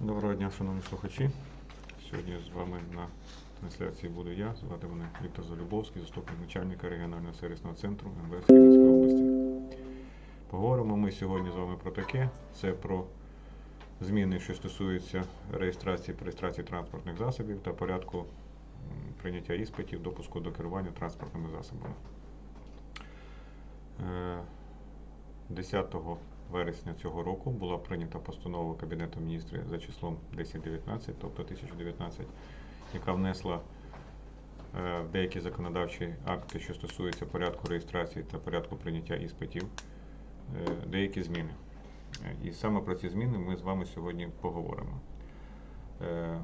Доброго дня, шановні слухачі. Сьогодні з вами на трансляції буду я. Звати мене Віктор Залюбовський, заступник начальника регіонального сервісного центру МВС Рівненської області. Поговоримо ми сьогодні з вами про таке: це про зміни, що стосуються реєстрації реєстрації транспортних засобів та порядку прийняття іспитів, допуску до керування транспортними засобами. Е, 10 вересня цього року була прийнята постанова Кабінету міністрів за числом 1019, тобто 1019, яка внесла е, в деякі законодавчі акти, що стосуються порядку реєстрації та порядку прийняття іспитів, е, деякі зміни. Е, І саме про ці зміни ми з вами сьогодні поговоримо. Е,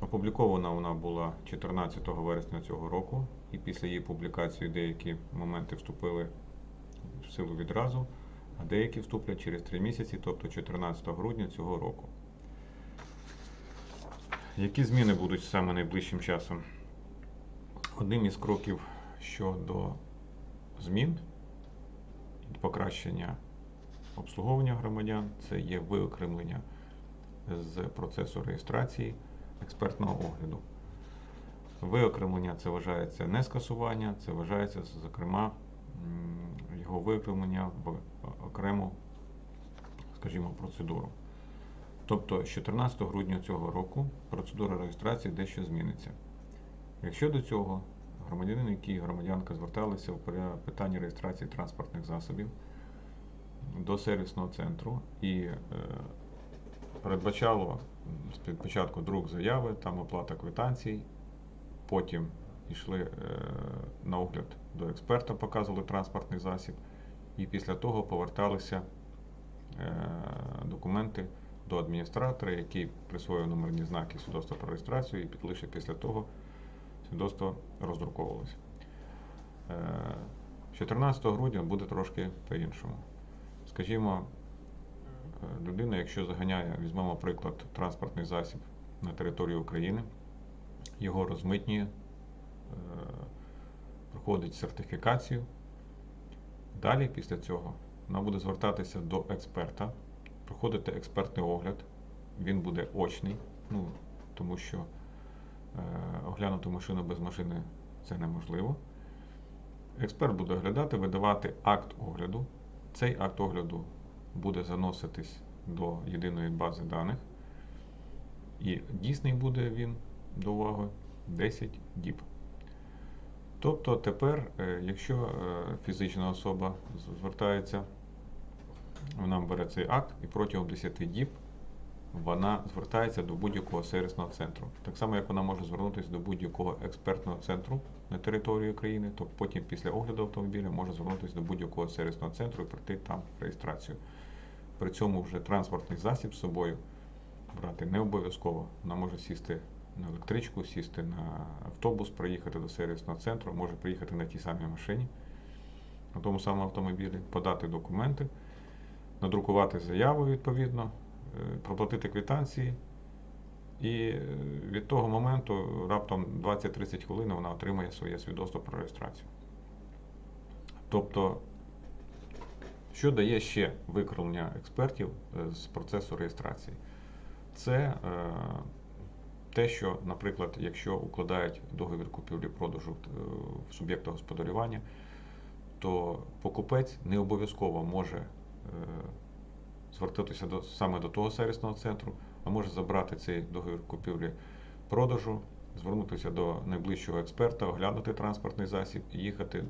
Опублікована вона була 14 вересня цього року, і після її публікації деякі моменти вступили в силу відразу, а деякі вступлять через 3 місяці, тобто 14 грудня цього року. Які зміни будуть саме найближчим часом? Одним із кроків щодо змін і покращення обслуговування громадян це є виокремлення з процесу реєстрації експертного огляду. Виокремлення це вважається не скасування, це вважається, зокрема, його виокремлення в окрему, скажімо, процедуру. Тобто з 14 грудня цього року процедура реєстрації дещо зміниться. Якщо до цього громадянин, який громадянка зверталися в питанні реєстрації транспортних засобів до сервісного центру і е, передбачало спочатку друк заяви, там оплата квитанцій, потім йшли е, на огляд до експерта, показували транспортний засіб, і після того поверталися е, документи до адміністратора, який присвоїв номерні знаки свідоцтва про реєстрацію, і лише після того свідоцтво роздруковувалося. Е, 14 грудня буде трошки по-іншому. Скажімо, е, людина, якщо заганяє, візьмемо приклад, транспортний засіб на територію України, його розмитнює, е, проходить сертифікацію. Далі, після цього, вона буде звертатися до експерта, проходити експертний огляд. Він буде очний, ну, тому що е, оглянути машину без машини це неможливо. Експерт буде оглядати, видавати акт огляду. Цей акт огляду буде заноситись до єдиної бази даних. І дійсний буде він до уваги 10 діб. Тобто тепер, е, якщо е, фізична особа звертається, вона бере цей акт і протягом 10 діб вона звертається до будь-якого сервісного центру. Так само, як вона може звернутися до будь-якого експертного центру на території України, то потім після огляду автомобіля може звернутися до будь-якого сервісного центру і пройти там реєстрацію. При цьому вже транспортний засіб з собою брати не обов'язково. Вона може сісти на електричку, сісти на автобус, приїхати до сервісного центру, може приїхати на тій самій машині, на тому самому автомобілі, подати документи, надрукувати заяву відповідно, е, проплатити квитанції. І е, від того моменту раптом 20-30 хвилин вона отримає своє свідоцтво про реєстрацію. Тобто, що дає ще викривлення експертів е, з процесу реєстрації? Це те, що, наприклад, якщо укладають договір купівлі-продажу е, в суб'єкта господарювання, то покупець не обов'язково може е, звертатися до, саме до того сервісного центру, а може забрати цей договір купівлі-продажу, звернутися до найближчого експерта, оглянути транспортний засіб і їхати,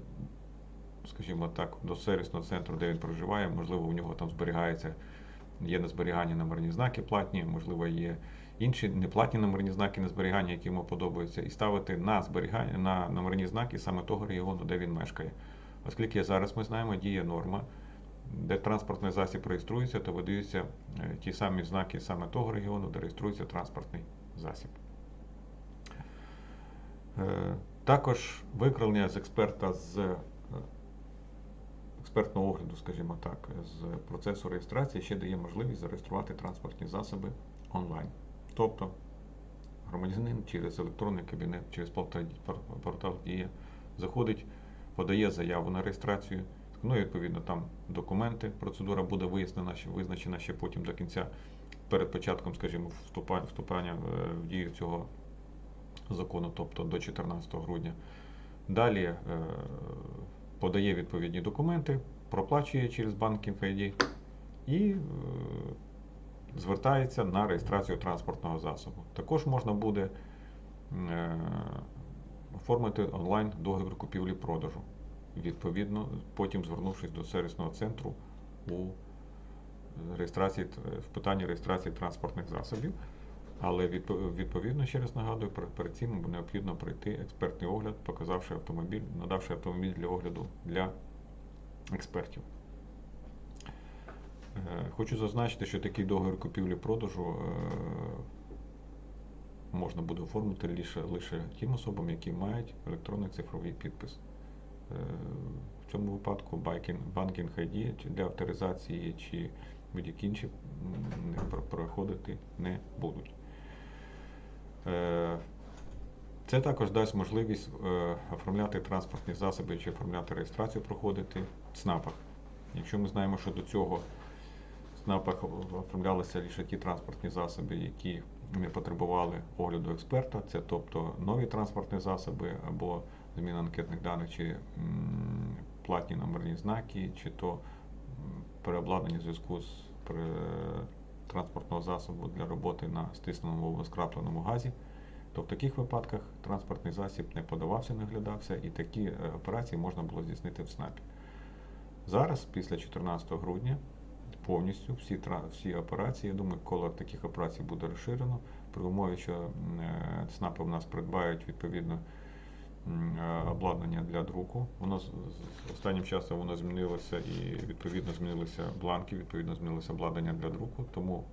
скажімо так, до сервісного центру, де він проживає. Можливо, у нього там зберігається, є на зберігання номерні знаки платні, можливо, є інші неплатні номерні знаки на зберігання, які йому подобаються, і ставити на зберігання на номерні знаки саме того регіону, де він мешкає. Оскільки зараз ми знаємо, діє норма, де транспортний засіб реєструється, то видаються е, ті самі знаки саме того регіону, де реєструється транспортний засіб. Е, Також викривлення з експерта з е, експертного огляду, скажімо так, з процесу реєстрації ще дає можливість зареєструвати транспортні засоби онлайн. Тобто громадянин через електронний кабінет, через портал, Дія заходить, подає заяву на реєстрацію. Ну і відповідно там документи, процедура буде вияснена, визначена ще потім до кінця перед початком, скажімо, вступа- вступання е, в дію цього закону, тобто до 14 грудня. Далі е, подає відповідні документи, проплачує через банкінг ID і е, звертається на реєстрацію транспортного засобу. Також можна буде е, оформити онлайн договір купівлі-продажу. Відповідно, потім звернувшись до сервісного центру у реєстрації в питанні реєстрації транспортних засобів. Але відповідно, ще раз нагадую, перед цим необхідно пройти експертний огляд, показавши автомобіль, надавши автомобіль для огляду для експертів. Е, Хочу зазначити, що такий договір купівлі-продажу е, можна буде оформити лише, лише тим особам, які мають електронний цифровий підпис. Е, В цьому випадку банкінг, ID для авторизації чи будь-які інші проходити не будуть. Це також дасть можливість оформляти транспортні засоби чи оформляти реєстрацію проходити в ЦНАПах. Якщо ми знаємо, що до цього ЦНАПах оформлялися лише ті транспортні засоби, які не потребували огляду експерта, це тобто нові транспортні засоби або зміна анкетних даних, чи платні номерні знаки, чи то переобладнання зв'язку з транспортного засобу для роботи на стисненому або скрапленому газі, то в таких випадках транспортний засіб не подавався, не оглядався, і такі е, операції можна було здійснити в СНАПі. Зараз, після 14 грудня, повністю всі, всі операції, я думаю, коло таких операцій буде розширено, при умові, що е, ЦНАПи в нас придбають відповідно е, обладнання для друку. Воно останнім часом воно змінилося і відповідно змінилися бланки, відповідно змінилося обладнання для друку. Тому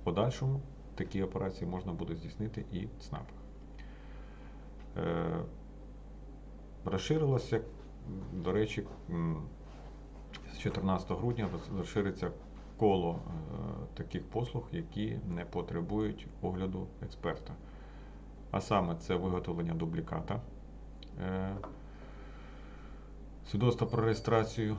в подальшому такі операції можна буде здійснити і в ЦНАПах. Е, Розширилося, до речі, з 14 грудня розшириться коло е, таких послуг, які не потребують огляду експерта. А саме це виготовлення дубліката, е, свідоцтва про реєстрацію.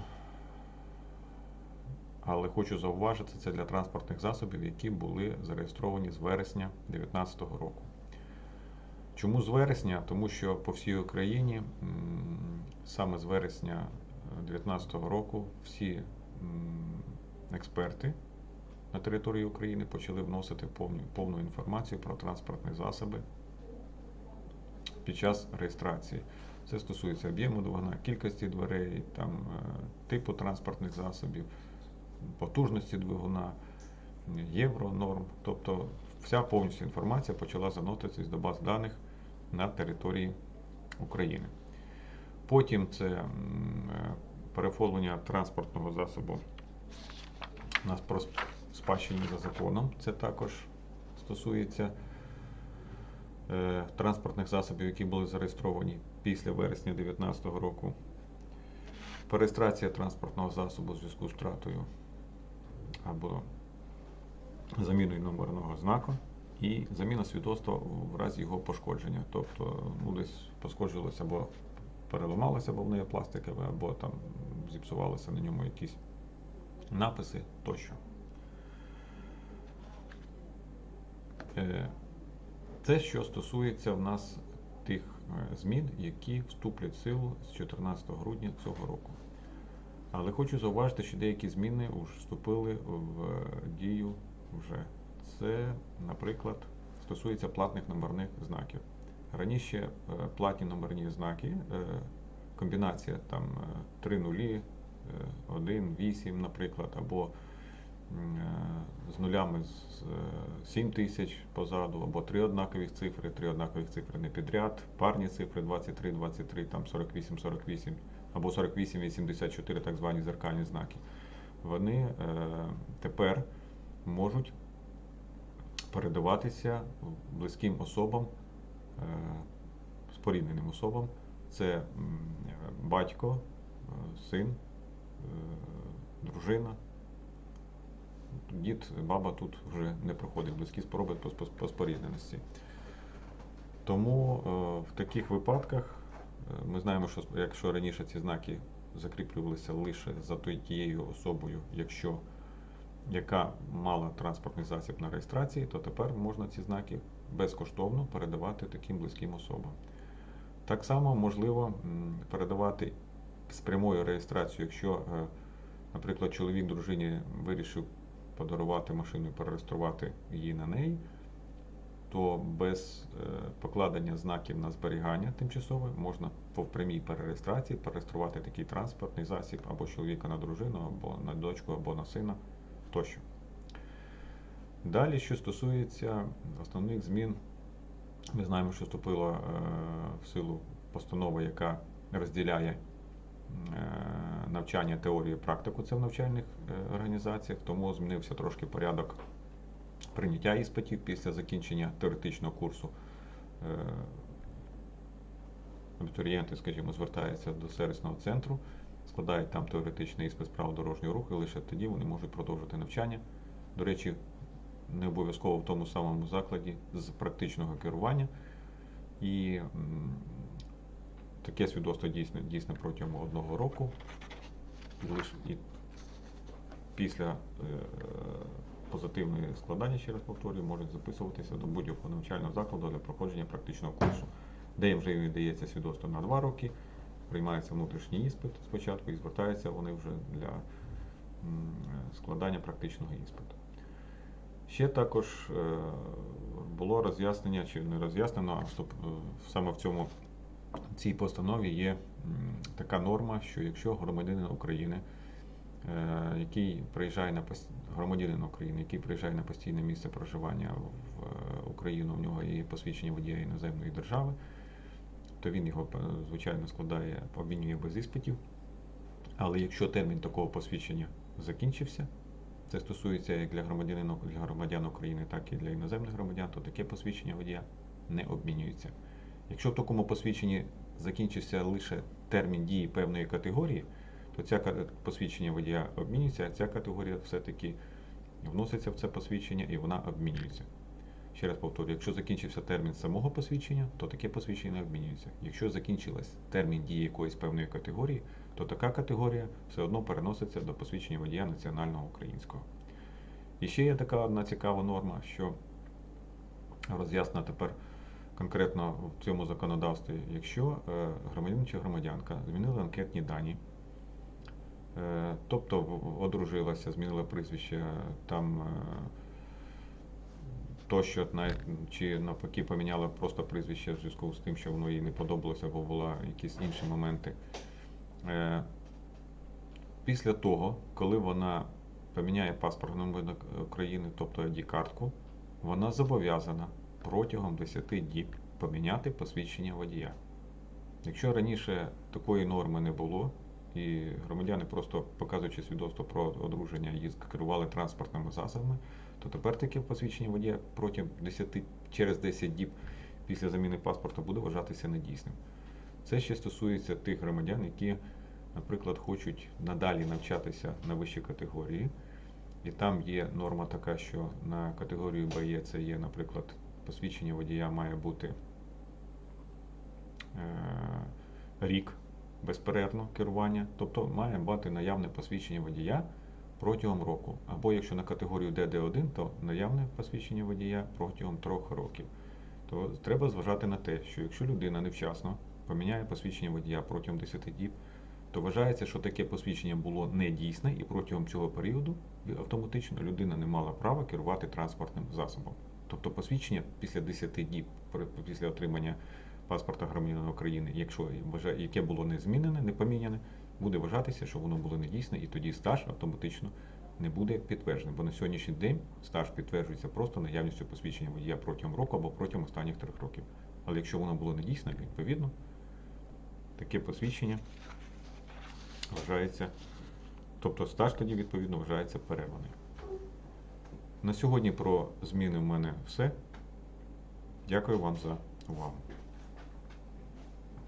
Але хочу зауважити, це для транспортних засобів, які були зареєстровані з вересня 2019 року. Чому з вересня? Тому що по всій Україні саме з вересня 2019 року всі експерти на території України почали вносити повну, повну інформацію про транспортні засоби під час реєстрації. Це стосується об'єму двигуна, кількості дверей, там, е, типу транспортних засобів, потужності двигуна, євро норм. Тобто вся повністю інформація почала заноситись до баз даних на території України. Потім це е, транспортного засобу у нас про сп- спадщині за законом. Це також стосується е, транспортних засобів, які були зареєстровані після вересня 2019 року. Перереєстрація транспортного засобу у зв'язку з втратою або заміною номерного знаку і заміна свідоцтва в разі його пошкодження. Тобто ну, десь пошкоджилося або переламалося, бо в неї пластикове, або там зіпсувалися на ньому якісь написи тощо. Е, Це що стосується в нас тих е, змін, які вступлять в силу з 14 грудня цього року. Але хочу зауважити, що деякі зміни вже вступили в дію вже. Це, наприклад, стосується платних номерних знаків. Раніше е, платні номерні знаки, е, комбінація там е, три нулі, е, 1, 8, наприклад, або е, з нулями з 7 тисяч позаду, або три однакових цифри, три однакових цифри не підряд, парні цифри 23, 23, там 48, 48, або 48, 84, так звані зеркальні знаки. Вони е, тепер можуть передаватися близьким особам, е, спорідненим особам. Це батько, е, син, е, дружина. Дід, баба тут вже не проходить близькі спроби по, по, по спорідненості. Тому е, в таких випадках е, ми знаємо, що якщо раніше ці знаки закріплювалися лише за тією особою, якщо яка мала транспортний засіб на реєстрації, то тепер можна ці знаки безкоштовно передавати таким близьким особам. Так само можливо передавати з прямою реєстрацією, якщо, е, наприклад, чоловік дружині вирішив подарувати машину і перереєструвати її на неї, то без е, покладення знаків на зберігання тимчасове можна по прямій перереєстрації перереєструвати такий транспортний засіб або чоловіка на дружину, або на дочку, або на сина тощо. Далі, що стосується основних змін, ми знаємо, що вступила е, в силу постанова, яка розділяє навчання теорію і практику це в навчальних е, організаціях, тому змінився трошки порядок прийняття іспитів після закінчення теоретичного курсу. Е, Абітурієнти, скажімо, звертаються до сервісного центру, складають там теоретичний іспит з права дорожнього руху, і лише тоді вони можуть продовжити навчання. До речі, не обов'язково в тому самому закладі з практичного керування. І таке свідоцтво дійсне, дійсне протягом одного року. І, після е, позитивної складання, ще раз повторюю, можуть записуватися до будь-якого навчального закладу для проходження практичного курсу, де їм вже дається свідоцтво на два роки, приймається внутрішній іспит спочатку і звертаються вони вже для складання практичного іспиту. Ще також е, було роз'яснення, чи не роз'яснено, а е, саме в цьому в цій постанові є така норма, що якщо громадянин України, е, який приїжджає на громадянин України, який приїжджає на постійне місце проживання в е, Україну, в нього є посвідчення водія іноземної держави, то він його, е, звичайно, складає, обмінює без іспитів. Але якщо термін такого посвідчення закінчився, це стосується як для громадянина для громадян України, так і для іноземних громадян, то таке посвідчення водія не обмінюється. Якщо в такому посвідченні закінчився лише термін дії певної категорії, то ця посвідчення водія обмінюється, а ця категорія все-таки вноситься в це посвідчення і вона обмінюється. Ще раз повторюю, якщо закінчився термін самого посвідчення, то таке посвідчення не обмінюється. Якщо закінчилась термін дії якоїсь певної категорії, то така категорія все одно переноситься до посвідчення водія національного українського. І ще є така одна цікава норма, що роз'яснена тепер конкретно в цьому законодавстві, якщо е, громадянин чи громадянка змінили анкетні дані, е, тобто одружилася, змінила прізвище, там е, тощо, чи навпаки поміняла просто прізвище в зв'язку з тим, що воно їй не подобалося, або були якісь інші моменти. Після того, коли вона поміняє паспорт громадянина України, тобто ID-картку, вона зобов'язана протягом 10 діб поміняти посвідчення водія. Якщо раніше такої норми не було, і громадяни просто показуючи свідоцтво про одруження, їзд керували транспортними засобами, то тепер таке посвідчення водія протягом 10, через 10 діб після заміни паспорта буде вважатися недійсним. Це ще стосується тих громадян, які, наприклад, хочуть надалі навчатися на вищій категорії. І там є норма така, що на категорію БЕ це є, наприклад, посвідчення водія має бути е, рік безперервно керування, тобто має бути наявне посвідчення водія протягом року. Або якщо на категорію ДД1, то наявне посвідчення водія протягом трьох років. То треба зважати на те, що якщо людина невчасно поміняє посвідчення водія протягом 10 діб, то вважається, що таке посвідчення було недійсне, і протягом цього періоду автоматично людина не мала права керувати транспортним засобом. Тобто посвідчення після 10 діб після отримання паспорта громадянина України, якщо яке було не змінене, не поміняне, буде вважатися, що воно було недійсне, і тоді стаж автоматично не буде підтверджений. Бо на сьогоднішній день стаж підтверджується просто наявністю посвідчення водія протягом року або протягом останніх трьох років. Але якщо воно було недійсне, відповідно, таке посвідчення вважається, тобто стаж тоді відповідно вважається перерваним. На сьогодні про зміни в мене все. Дякую вам за увагу.